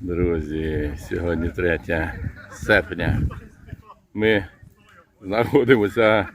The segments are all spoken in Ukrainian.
Друзі, сьогодні 3 серпня. Ми знаходимося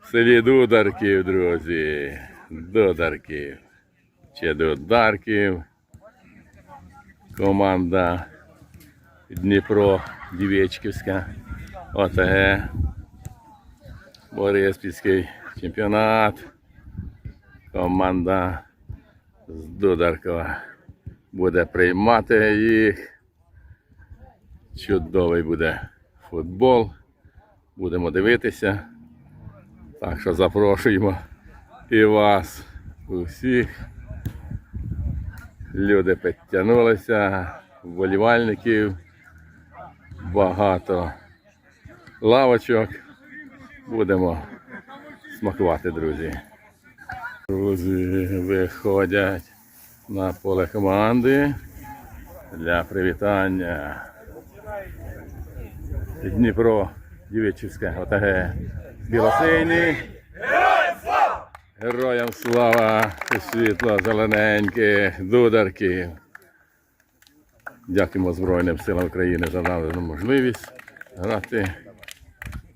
в селі Дударків, друзі. Дударків. Чи Дударків. Команда Дніпро Дівечківська. ОТГ. Бориспільський чемпіонат. Команда з Дударкова буде приймати їх. Чудовий буде футбол. Будемо дивитися. Так що запрошуємо і вас усіх. Люди підтягнулися, вболівальників, багато лавочок. Будемо смакувати, друзі. Друзі виходять на поле команди для привітання. Дніпро Дівичівське ОТГ Білосині. Героям слава світло зелененьких дударків. Дякуємо Збройним силам України за надану можливість грати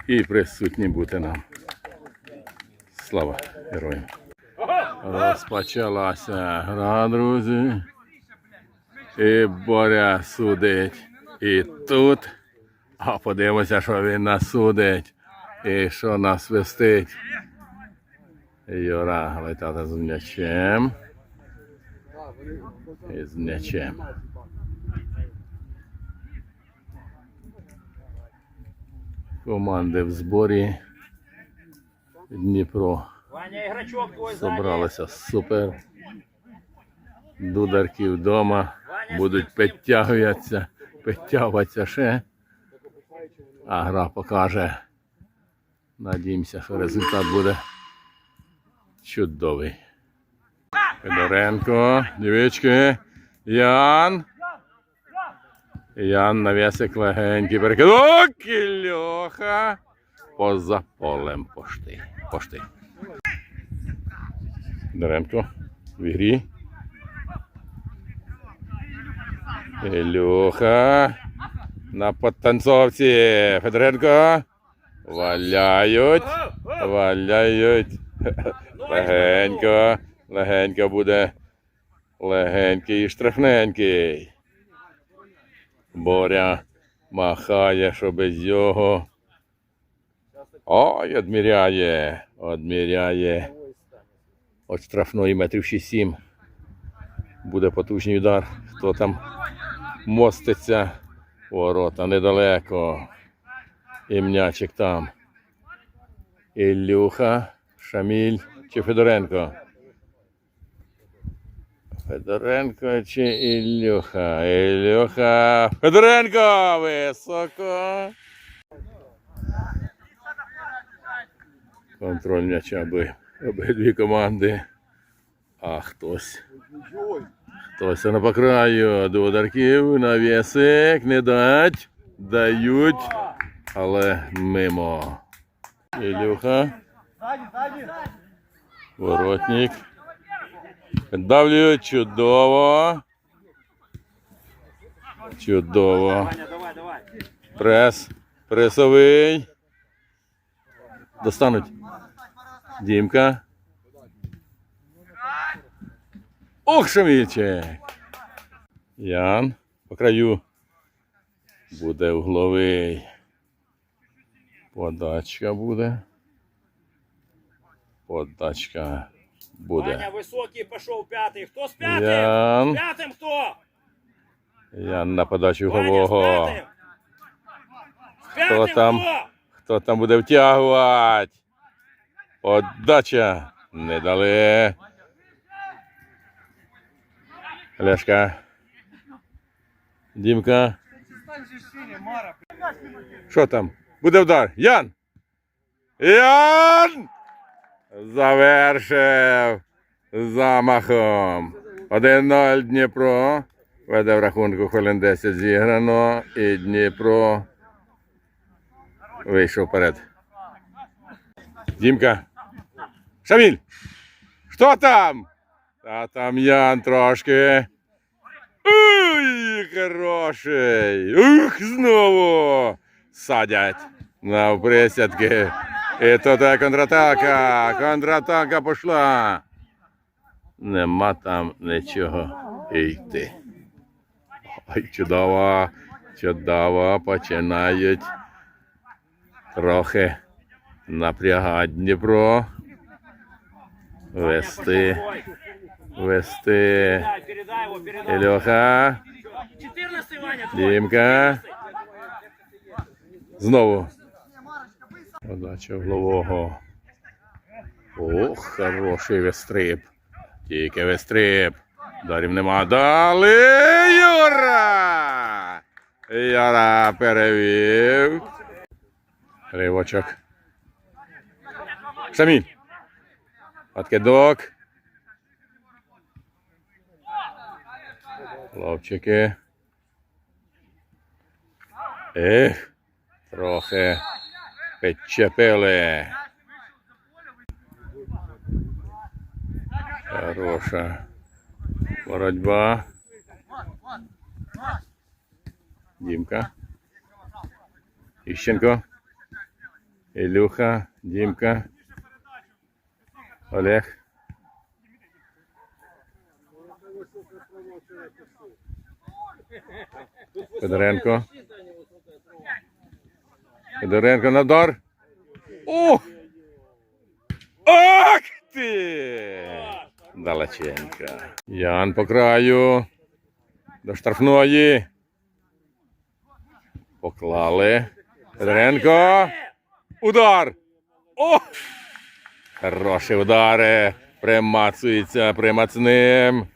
і присутнім бути нам. Слава героям! Розпочалася гра, друзі. І Боря судить і тут. А подивимося, що він нас судить. І що нас свистить. Юра летати з м'ячем. І з м'ячем. Команди в зборі. Дніпро Собралися супер. Дударки вдома. Будуть підтягуватися, підтягуватися ще. А гра покаже. Надіємося, що результат буде чудовий. Федоренко, дівчатки. Ян. Ян навісик легенький перекидок. Льоха. Поза полем пошти. Пошти. Даренко в ігрі. Ілюха. На подтанцовці. Федоренко. Валяють. Валяють. Легенько. Легенько буде. Легенький і штрафненький. Боря махає, що без його. Ой, одміряє. Одміряє. От штрафної метрів 6-7. Буде потужний удар. Хто там моститься? Ворота недалеко. І м'ячик там. Ілюха, Шаміль чи Федоренко? Федоренко чи Ілюха? Ілюха. Федоренко! Високо. Контроль м'яча аби обидві команди. А хтось. Хтось на по до ударків, навісик, не дать, дають, але мимо. Ілюха. Воротник. Давлюють чудово. Чудово. Прес. Пресовий. Достануть. Дімка. Ох, Шамільчик. Ян. По краю. Буде угловий. Подачка буде. Подачка Ваня, високий, пішов п'ятий. Хто з п'ятим? Ян. З п'ятим хто? Ян на подачу углового. Хто там? Хто там буде втягувати? Отдача. Не дали. Ляшка. Дімка. Що там? Буде удар. Ян! Ян! Завершив замахом. 1-0 Дніпро. Веде в рахунку хвилин 10 зіграно. І Дніпро вийшов вперед. Дімка. Шаміль! Що там? Та там Ян трошки. Уй, хороший! Ух, знову! Садять на присядки. І тут контратака. Контратака пішла. Нема там нічого йти. Ой, чудово, чудово, починають трохи напрягати Дніпро. Вести, вести. Ілюха, 14 Ваня, твой. Дімка. Знову. Подача голового. Ох, хороший вестриб. Тільки вестриб. Дарів нема. Дали Юра! Юра перевів. Ривочок. Шаміль. Откидок. Хлопчики. Ех, трохи підчепили. Хороша боротьба. Дімка. Іщенко. Ілюха, Дімка. Олег. Федоренко. Федоренко на удар. О! Ах ти! Далеченько. Ян по краю. До штрафної. Поклали. Федоренко. Удар! О! Хороші удари. Примацується примацним.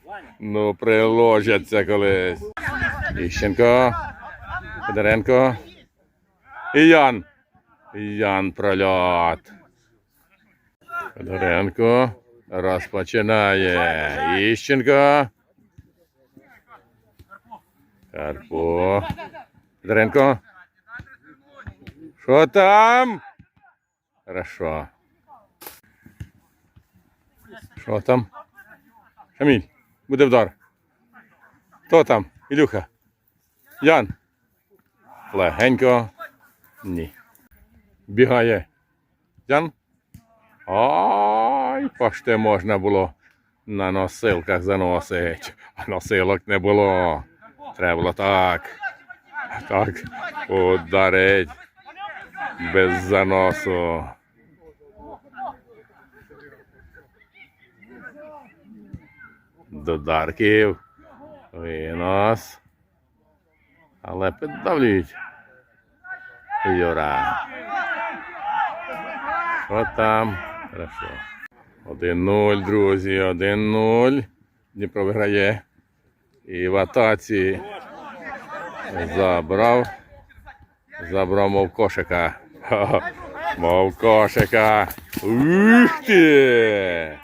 Ну, приложаться колись. Іщенко. Федоренко. І Ян. Ян прольот. Федоренко розпочинає. Іщенко. Карпо. Федоренко. Що там? Хорошо. Що там? Шаміль, буде вдар. Хто там? Ілюха. Ян. Легенько. Ні. Бігає. Ян. Ай, пошти можна було на носилках заносить. А носилок не було. Треба було так. Так. Ударить. Без заносу. Додарків. Винос. Але піддавлюють. Юра. Що там? Хорошо. 1-0, друзі, 1-0. Дніпро виграє. І в атаці забрав. Забрав мов кошика. Мов кошика. Ух ти!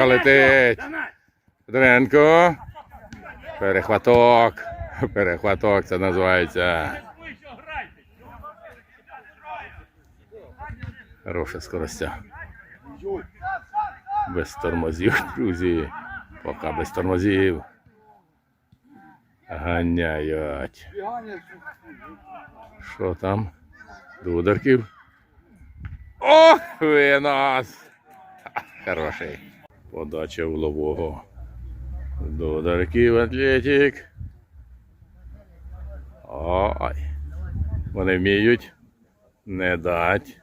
Летить. Дренко. Перехваток. Перехваток це називається. Хороша скоростя. Без тормозів, друзі. Поки без тормозів. Ганяють. Що там? Дударків. О, винос! Хороший. Подача улового. Дударків атлетик. Ой. Вони вміють. Не дать.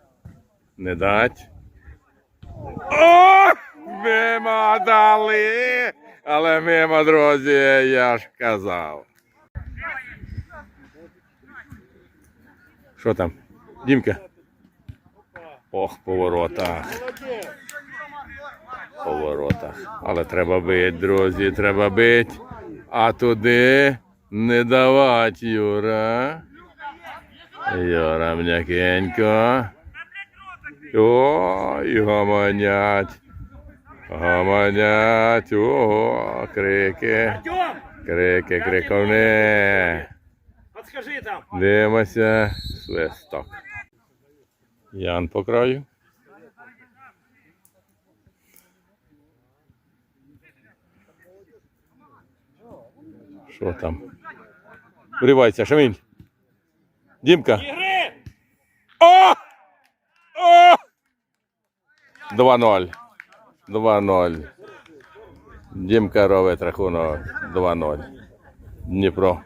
Не дать. О! Мимо дали! Але мимо, друзі, я ж казав. Що там? Дімка? Ох, поворотах. Поворотах. Але треба бити, друзі, треба бити. А туди не давать, Юра. Юра м'якенько. Ой, гомонять. Гомонять. О, крики. Крики, криковни. Дивимося. Свисток. Ян по краю. Що там? Вривається, Шаміль. Дімка. О! О! 2-0. 2-0. Дімка робить рахунок 2-0. Дніпро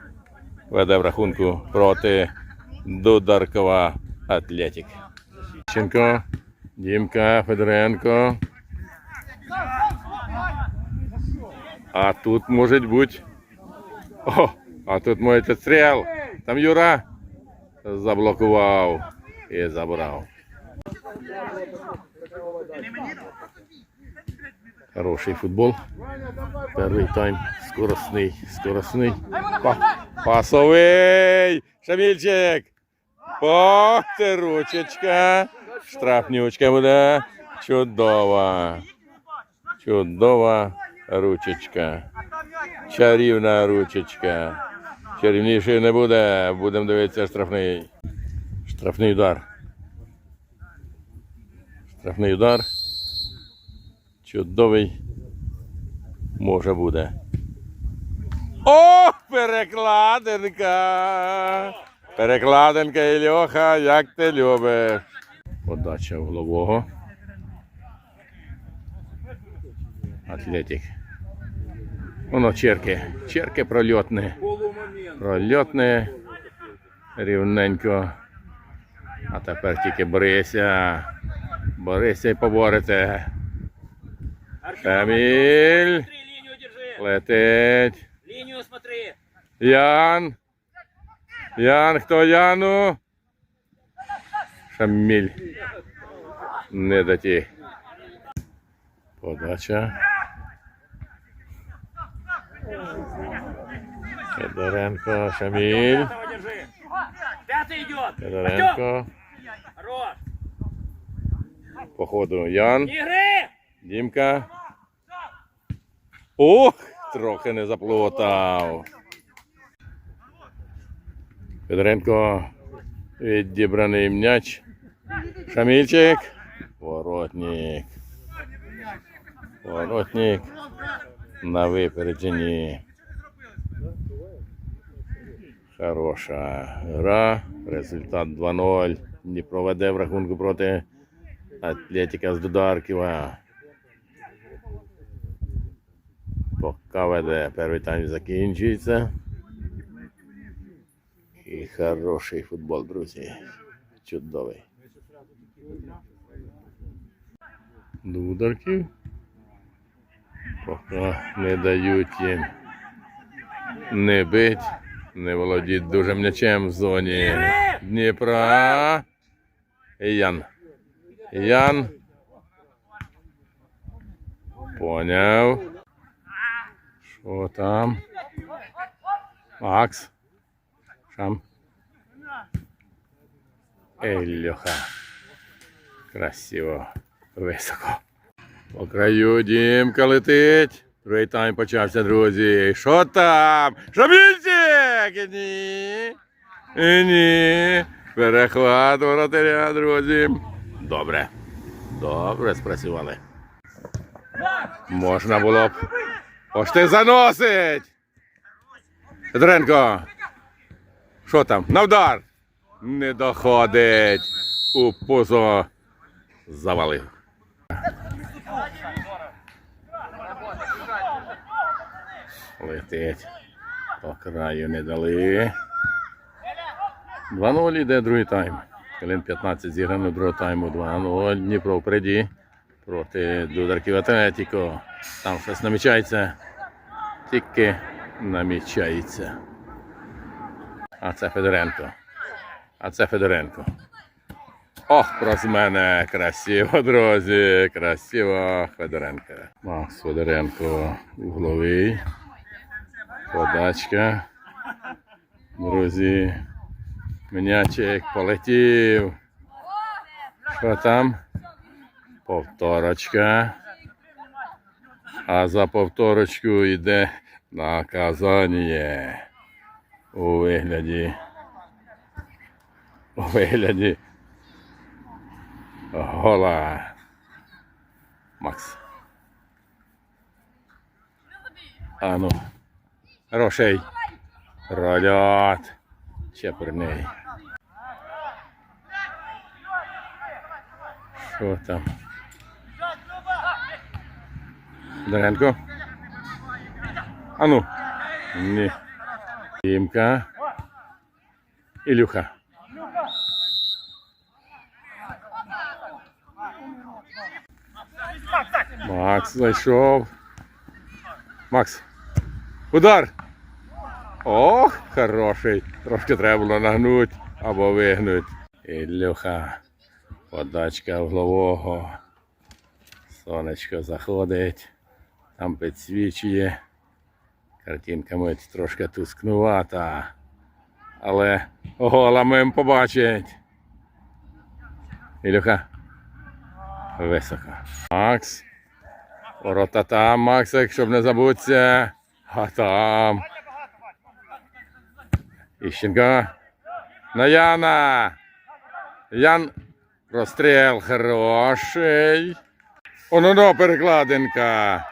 веде в рахунку проти Дударкова Атлетик. Ченко, Дімка, Федоренко. А тут може бути. О, а тут може бути стріл. Там Юра заблокував і забрав. Хороший футбол. Перший тайм скоростний, скоростний. Па- пасовий! Шамільчик! Ох, ти ручечка. Штрафнючка буде. Чудова. Чудова Ручечка. Чарівна ручечка. Чарівніше не буде. Будемо дивитися штрафний. Штрафний удар. Штрафний удар. Чудовий. Може буде. О, перекладинка! Перекладинка Ільоха, як ти любиш. Подача углового. Атлетик. Воно черки. Черки прольотне. Прольотне. Рівненько. А тепер тільки борися. Борися і поборете. Шаміль. Летить. Лінію смотри. Ян. Ян, хто Яну? Шаміль. Не доті. Подача. Федоренко, держи. Пятый идет. Федоренко. Хорош. По ходу Ян. Ігри! Дімка. Ох, трохи не заплутав. Федоренко. Відібраний м'яч. Шамільчик. Воротник. Воротник. На випередженні. Хороша гра. Результат 2-0. Дніпро веде в рахунку проти Атлетика з Дударківа. Поки веде, перший тайм закінчується. І хороший футбол, друзі. Чудовий. Дударків. Поки не дають їм не бить, не володіють дуже м'ячем в зоні Дніпра. Ян. Ян. Поняв. Що там? Макс. Шам. Ельоха. Красиво. Високо. По краю Дімка летить. Другий тайм почався, друзі. Що там? Шабільчик! Ні. Ні. Перехват воротаря, друзі. Добре. Добре спрацювали. Можна було б. Ось ти заносить. Федоренко. Що там? На удар. Не доходить. У пузо завалив. Летить. По краю не дали. 2-0 іде другий тайм. Хвилин 15 зіграно другого тайму 2-0. Дніпро впереді. Проти Дударків Атлетіко. Там щось намічається. Тільки намічається. А це Федоренко. А це Федоренко. Ох, проз мене. Красиво, друзі. Красиво Федоренко. Макс Федоренко угловий. Подачка. Друзі. М'ячик полетів. Що там? Повторочка. А за повторочку йде наказання. У вигляді. У вигляді. Гола. Макс. Ану. Хороший. Прольот. Чепурний. Що там? Даренко. Ану. Ні. Тімка. Ілюха. Макс зайшов. Макс. Удар. Ох, хороший. Трошки треба було нагнути або вигнути. Ілюха. Подачка углового. Сонечко заходить. Там підсвічує. Картинка мить трошки тускнувата. Але голами побачить. Ілюха. Високо. Макс. Ворота там, Максик, щоб не забудься. А там. Іщенко. На Яна. Ян. Розстріл хороший. Оно перекладинка.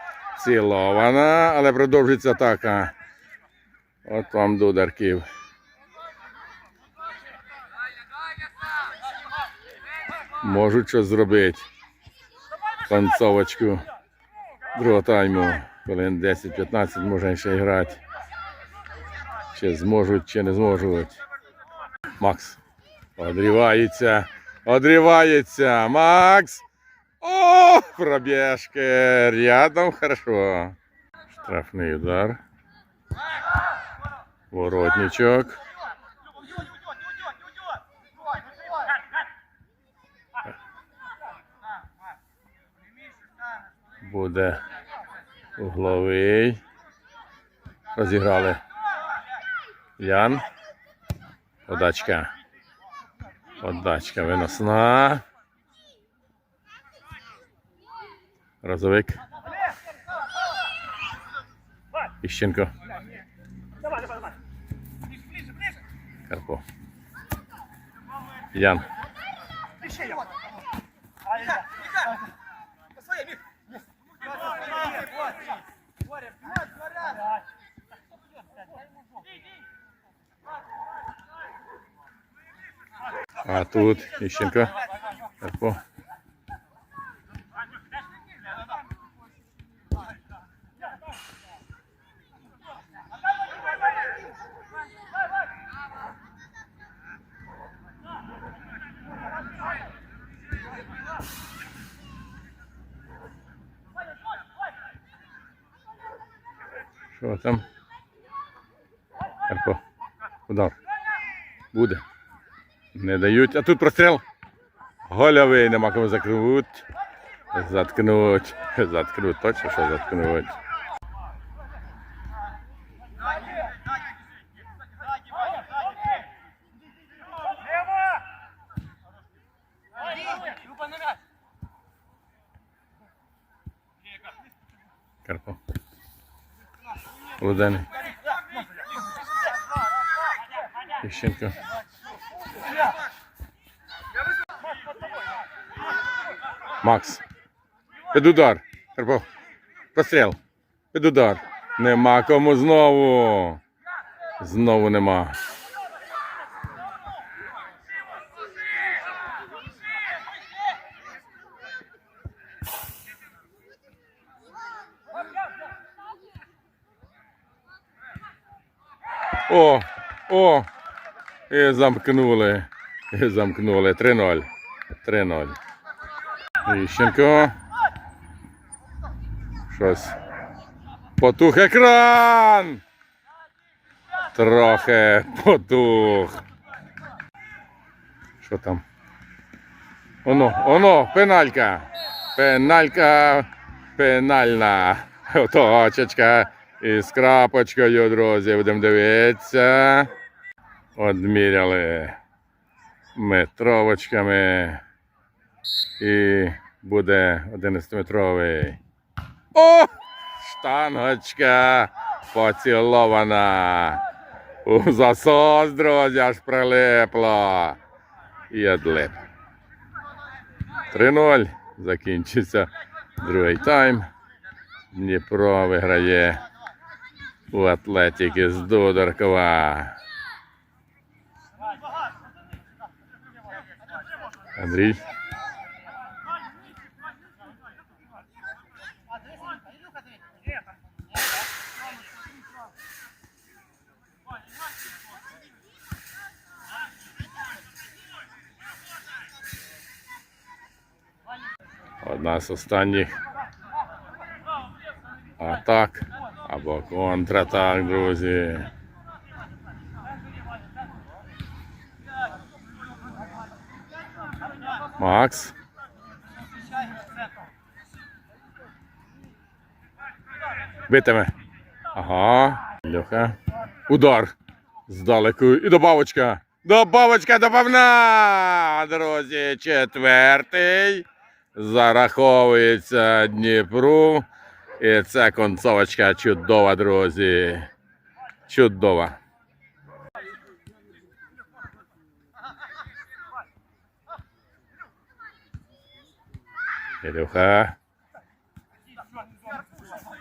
Цілована, але продовжиться атака. От вам дударків. Можуть щось зробити. Концовочку другого тайму. Хвилин 10-15 може ще грати. Чи зможуть, чи не зможуть. Макс. Одрівається. Одрівається. Макс. О, пробежка. Рядом хорошо. Штрафний удар. Воротничок. Буде угловий. Розіграли. Ян. Подачка. Подачка виносна. Розовик. Іщенко. Карпо. Ян. А тут Іщенко. Карпо. Що там? Карпо. Удар. Буде. Не дають. А тут простріл. Гольовий, нема кому закруть. Заткнуть. Заткнуть, точно, що заткнуть. Карпо. Лудений. Іщенко. Макс. Під удар. Постріл. Під удар. Нема кому знову. Знову нема. О, о, і замкнули. І замкнули. 3-0. 3-0. Іщенко. Щось. Потух екран. Трохи потух. Що там? Оно, оно, пеналька. Пеналька пенальна. Точечка із крапочкою, друзі. Будемо дивитися. Одміряли метровочками. І буде 11-метровий. О! Штангочка поцілована. У засос, друзі, аж прилипло. І одлип. 3-0. Закінчиться другий тайм. Дніпро виграє у Атлетики з Додоркова. Андрій. З останніх атак або контратак, друзі. Макс. Битиме. Ага. Льоха. Удар. Здалеку. І добавочка. Добавочка добавна. Друзі, четвертий. Зараховується Дніпру. І це концовочка чудова, друзі. Чудова. Ілюха.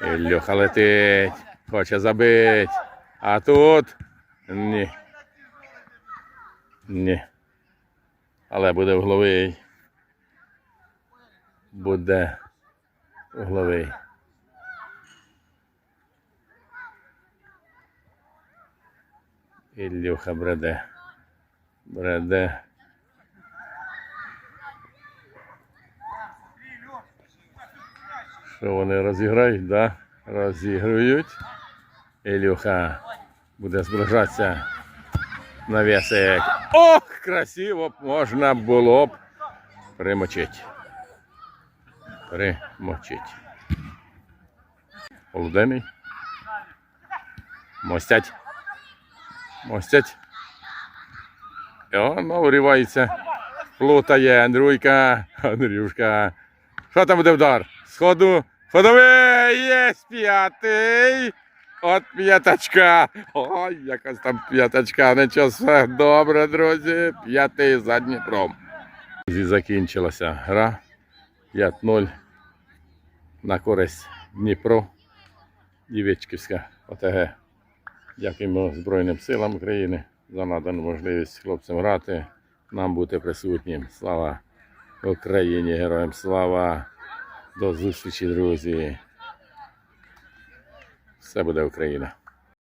Ілюха летить. Хоче забить. А тут. Ні. Ні. Але буде угловий. Буде угловий. Ілюха бреде. Бреде. Що вони розіграють, да? Розігрують. Ілюха буде зближатися на весик. Ох, красиво можна було б примочити. Примочить. Полуденний. Мостять. Мостять. І воно вривається. Плутає Андрюйка. Андрюшка. Що там буде вдар? Сходу. Ходовий! Є п'ятий. От п'ятачка. Ой, якась там п'ятачка. Нічого все добре, друзі. П'ятий за Дніпром. Закінчилася гра. 5-0 на користь Дніпро. Дівечківська ОТГ. Дякуємо Збройним силам України за надану можливість хлопцям грати, нам бути присутнім. Слава Україні, героям слава! До зустрічі, друзі! Все буде Україна!